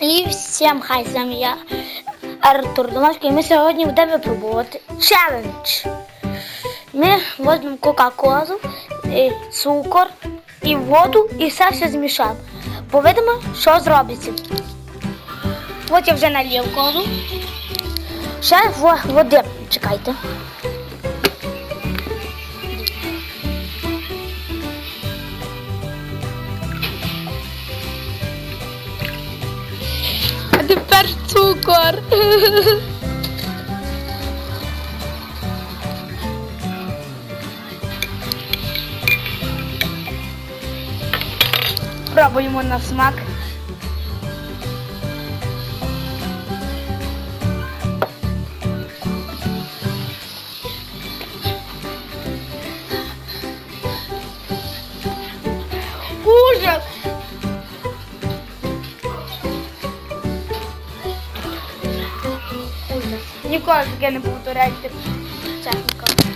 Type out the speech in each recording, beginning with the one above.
І всім хай з вами я Артур Домашко, і ми сьогодні будемо випробувати челендж. Ми візьмемо Кока-Колу, цукор і воду і все все змішаємо. Повидимо, що зробиться. От я вже налив колу. Ще во- води. Чекайте. Цукор. Пробуємо на смак. Ніколи таке не повторяйте. Чесно кажу.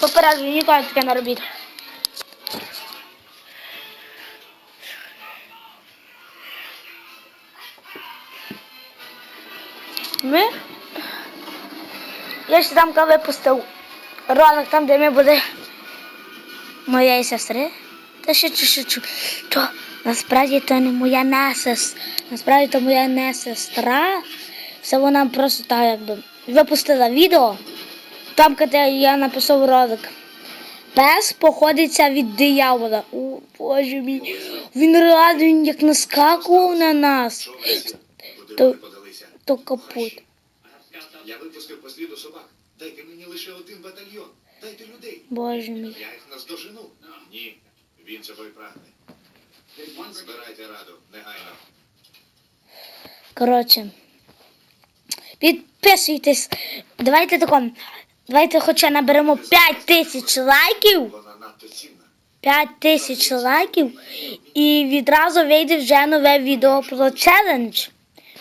Попереджую, ніколи таке не робіть. Ми. Я ще там випустив ролик там, де ми були моєї сестри. Та ще чу-чу-чу. То насправді то не моя не сестра. Насправді то моя не сестра. Це вона просто так якби випустила відео. Там, де я написав ролик. Пес походиться від диявола. О, боже мій. Він реально він як наскакував на нас. То-? То капут. Я випустив по сліду собак. Дайте мені лише один батальйон. Дайте людей. Боже мій. Я їх наздожену. Ні, він цього й прагне. Збирайте раду, негайно. Коротше. Підписуйтесь. Давайте тако. Давайте хоча наберемо 5 тисяч лайків. Вона надто цінна. 5 тисяч лайків. І відразу вийде вже нове відео про челендж.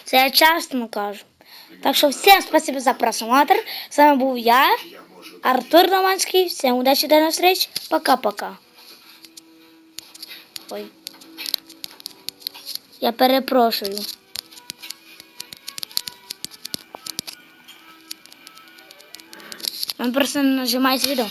Це я чесно кажу. Так що всім спасибо за просмотр. З вами був я. Артур Ломанський. Всім удачі до встреч. Пока-пока. Ой. Я перепрошую. Он просто нажимает відео.